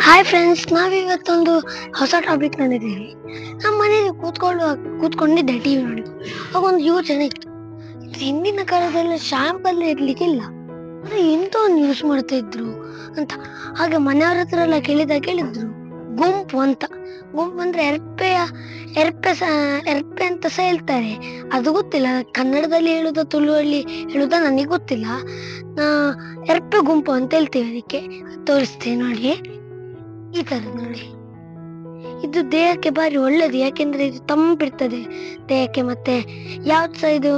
Hi friends ನಾವಿವತ್ತೊಂದು ಹೊಸ topic ತಂದಿದ್ದೀವಿ. ನಮ್ಮ ಮನೇಲಿ ಕೂತ್ಕೊಂಡು, ಕೂತ್ಕೊಂಡಿದ್ದೆ ಟಿವಿ ನೋಡಿ. ಅವಾಗೊಂದು ಯೋಚನೆ ಇತ್ತು. ಹಿಂದಿನ ಕಾಲದಲ್ಲಿ ಶಾಂಪಲ್ ಇರ್ಲಿಕ್ಕಿಲ್ಲ. ಎಂತ ಒಂದು ಯೂಸ್ ಮಾಡ್ತಾ ಇದ್ರು ಅಂತ. ಹಾಗೆ ಮನೆಯವ್ರ ಹತ್ರ ಎಲ್ಲ ಕೇಳಿದ, ಕೇಳಿದ್ರು. ಗುಂಪು ಅಂತ. ಗುಂಪು ಅಂದ್ರೆ ಎರ್ಪೆಯ ಎರ್ಪೆ ಎರ್ಪೆ ಅಂತ ಸಹ ಹೇಳ್ತಾರೆ. ಅದು ಗೊತ್ತಿಲ್ಲ. ಕನ್ನಡದಲ್ಲಿ ಹೇಳುದ ತುಳುವಲ್ಲಿ ಹೇಳುದ ನನಗೆ ಗೊತ್ತಿಲ್ಲ. ಎರ್ಪೆ ಗುಂಪು ಅಂತ ಹೇಳ್ತೀವಿ ಅದಕ್ಕೆ. ತೋರಿಸ್ತೇನೆ ನೋಡಿ ಈ ತರ ನೋಡಿ. ಇದು ದೇಹಕ್ಕೆ ಬಾರಿ ಒಳ್ಳೇದು. ಯಾಕೆಂದ್ರೆ ಇದು ತಂಪಿರ್ತದೆ ದೇಹಕ್ಕೆ ಮತ್ತೆ. ಯಾವ್ದು ಸಹ ಇದು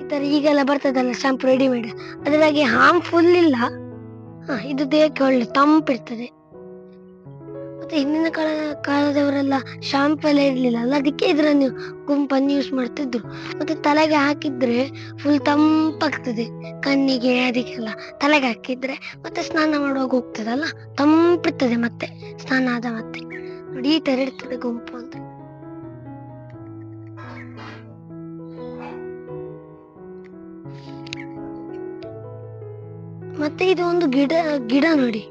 ಈ ತರ ಈಗೆಲ್ಲ ಬರ್ತದಲ್ಲ ಶಾಂಪು ರೆಡಿಮೇಡ್ ಅದರಾಗಿ ಹಾರ್ಮ್ಫುಲ್ ಇಲ್ಲ. ಹ, ಇದು ದೇಹಕ್ಕೆ ಒಳ್ಳೆ ತಂಪಿರ್ತದೆ ಮತ್ತೆ ಹಿಂದಿನ ಕಾಲ ಕಾಲದವರೆಲ್ಲ ಶಾಂಪು ಎಲ್ಲ ಇರ್ಲಿಲ್ಲ ಅಲ್ಲ? ಅದಕ್ಕೆ ಇದರನ್ನು ಗುಂಪನ್ನು ಯೂಸ್ ಮಾಡ್ತಿದ್ರು. ಮತ್ತೆ ತಲೆಗೆ ಹಾಕಿದ್ರೆ ಫುಲ್ ತಂಪಾಗ್ತದೆ. ಕಣ್ಣಿಗೆ ಅದಕ್ಕೆಲ್ಲ. ತಲೆಗೆ ಹಾಕಿದ್ರೆ ಮತ್ತೆ ಸ್ನಾನ ಮಾಡುವಾಗ ಹೋಗ್ತದಲ್ಲ ತಂಪಿರ್ತದೆ ಮತ್ತೆ, ಸ್ನಾನ ಆದ ಮತ್ತೆ. ನೋಡಿ, ಈ ತರ ಇರ್ತದೆ ಗುಂಪು ಅಂತ. ಮತ್ತೆ ಇದು ಒಂದು ಗಿಡ ಗಿಡ ನೋಡಿ.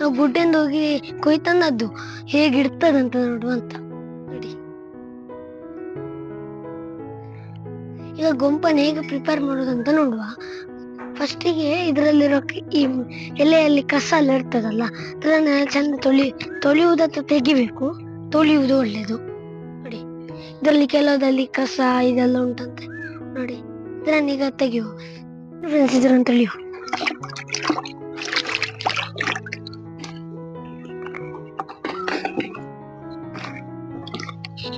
ನಾವು ಗುಡ್ಡಿಂದ ಹೋಗಿ ಕೊಯ್ತಂದದ್ದು ಹೇಗಿಡ್ತದಂತ ನೋಡುವಂತ ನೋಡಿ ಈಗ ಗುಂಪನ್ನು ಹೇಗೆ ಪ್ರಿಪೇರ್ ಮಾಡೋದಂತ ನೋಡುವ. ಫಸ್ಟಿಗೆ ಇದರಲ್ಲಿರೋ ಈ ಎಲೆಯಲ್ಲಿ ಕಸ ಎಲ್ಲ ಇರ್ತದಲ್ಲ, ಅದನ್ನ ಚಂದ ತೊಳಿ ತೊಳೆಯುವುದತ್ತ ತೆಗಿಬೇಕು. ತೊಳೆಯುವುದು ಒಳ್ಳೇದು. ನೋಡಿ. ಇದರಲ್ಲಿ ಕೆಲವದಲ್ಲಿ ಕಸ ಇದೆಲ್ಲ ಉಂಟಂತೆ. ನೋಡಿ. ಇದನ್ನ ಈಗ ತೆಗೆಯುವ. ಫ್ರೆಂಡ್ಸ್ ಇದನ್ನ ತೊಳೆಯುವ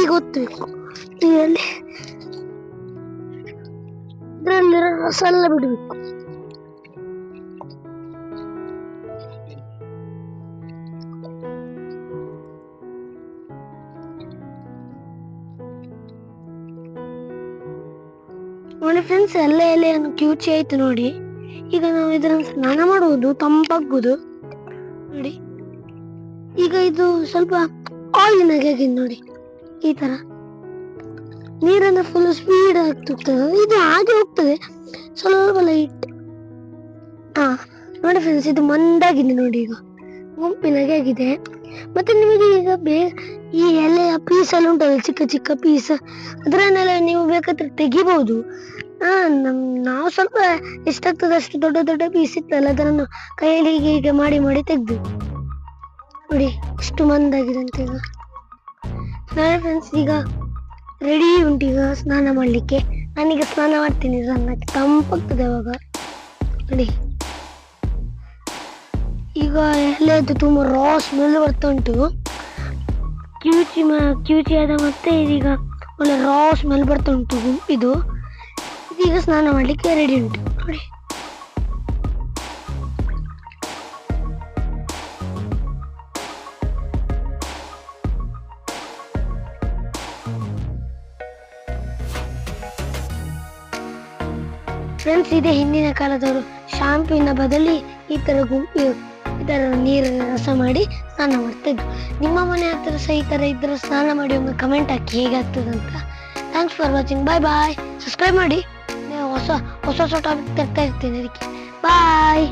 ಈಗ ಒತ್ತಬೇಕು ನೀರಲ್ಲಿ ಇದರಲ್ಲಿರೋ ರಸ ಎಲ್ಲ ಬಿಡಬೇಕು. ನೋಡಿ ಫ್ರೆಂಡ್ಸ್ ಎಲ್ಲ ಎಲೆಯನ್ನು ಕಿವುಚಿ ಆಯ್ತು ನೋಡಿ. ಈಗ ನಾವು ಇದನ್ನ ಸ್ನಾನ ಮಾಡುವುದು ತಂಪಾಗುದು ನೋಡಿ. ಈಗ ಇದು ಸ್ವಲ್ಪ ಆಯಿಲ್ನಾಗೆ ಆಗಿ ನೋಡಿ. ಈ ತರ. ನೀರನ್ನ ಫುಲ್ ಸ್ಪೀಡ್ ಆಗ್ತಿರ್ತದೆ ಇದು ಹಾಗೆ ಹೋಗ್ತದೆ. ಸ್ವಲ್ಪ ಲೈಟ್ ಹಾ ನೋಡಿ ಫ್ರೆಂಡ್ಸ್ ಇದು ಮಂದಾಗಿದೆ ನೋಡಿ ಈಗ. ಗುಂಪಿನಾಗೆ ಆಗಿದೆ. ಮತ್ತೆ ನಿಮಗೆ ಈಗ ಬೇ, ಈ ಎಲೆಯ ಪೀಸ್ ಎಲ್ಲ ಉಂಟಲ್ಲ, ಚಿಕ್ಕ ಚಿಕ್ಕ ಪೀಸ್ ಅದರನ್ನೆಲ್ಲ ನೀವು ಬೇಕಾದ್ರೆ ತೆಗಿಬಹುದು ಹಾ ನಮ್, ನಾವು ಸ್ವಲ್ಪ ಎಷ್ಟಾಗ್ತದೆ ಅಷ್ಟು ದೊಡ್ಡ ದೊಡ್ಡ ಪೀಸ್ ಇತ್ತಲ್ಲ, ಅದನ್ನು ಕೈಯಲ್ಲಿ ಹೀಗೆ ಹೀಗೆ ಮಾಡಿ ಮಾಡಿ ತೆಗ್ದು. ನೋಡಿ, ಎಷ್ಟು ಮಂದಾಗಿದೆ ಅಂತ ಈಗ. ನೋಡಿ ಫ್ರೆಂಡ್ಸ್ ಈಗ ರೆಡಿ ಉಂಟು ಈಗ ಸ್ನಾನ ಮಾಡ್ಲಿಕ್ಕೆ. ನಾನೀಗ ಸ್ನಾನ ಮಾಡ್ತೀನಿ ಸಣ್ಣಕ್ಕೆ ತಂಪಾಗ್ತದೆ ಅವಾಗ. ನೋಡಿ. ಈಗ ಎಲ್ಲದ್ದು ತುಂಬ ರಾ ಸ್ಮೆಲ್ ಬರ್ತಾ ಉಂಟು. ಕ್ಯೂಚಿ ಮ ಕಿವುಚಿ ಆದ ಮತ್ತೆ ಇದೀಗ ಒಳ್ಳೆ ರಾ ಸ್ಮೆಲ್ ಬರ್ತಾ ಉಂಟು ಇದು. ಇದೀಗ ಸ್ನಾನ ಮಾಡ್ಲಿಕ್ಕೆ ರೆಡಿ ಉಂಟು. ನೋಡಿ. ಫ್ರೆಂಡ್ಸ್ ಇದೆ ಹಿಂದಿನ ಕಾಲದವರು. ಶಾಂಪಿನ ಬದಲಿ ಈ ತರ ಗುಂಪು ಈ ತರ ನೀರನ್ನು ರಸ ಮಾಡಿ ಸ್ನಾನ ಮಾಡ್ತಿದ್ರು. ನಿಮ್ಮ ಮನೆ ಹತ್ರ ಸಹ ಈ ತರ ಇದ್ರೆ ಸ್ನಾನ ಮಾಡಿ ಒಂದು ಕಮೆಂಟ್ ಹಾಕಿ ಹೇಗಾಗ್ತದಂತ thanks for watching bye bye subscribe ಮಾಡಿ. ಹೊಸ ಹೊಸ ಹೊಸ ಟಾಪಿಕ್ ತರ್ತಾ ಇರ್ತೀನಿ ಅದಕ್ಕೆ. ಬಾಯ್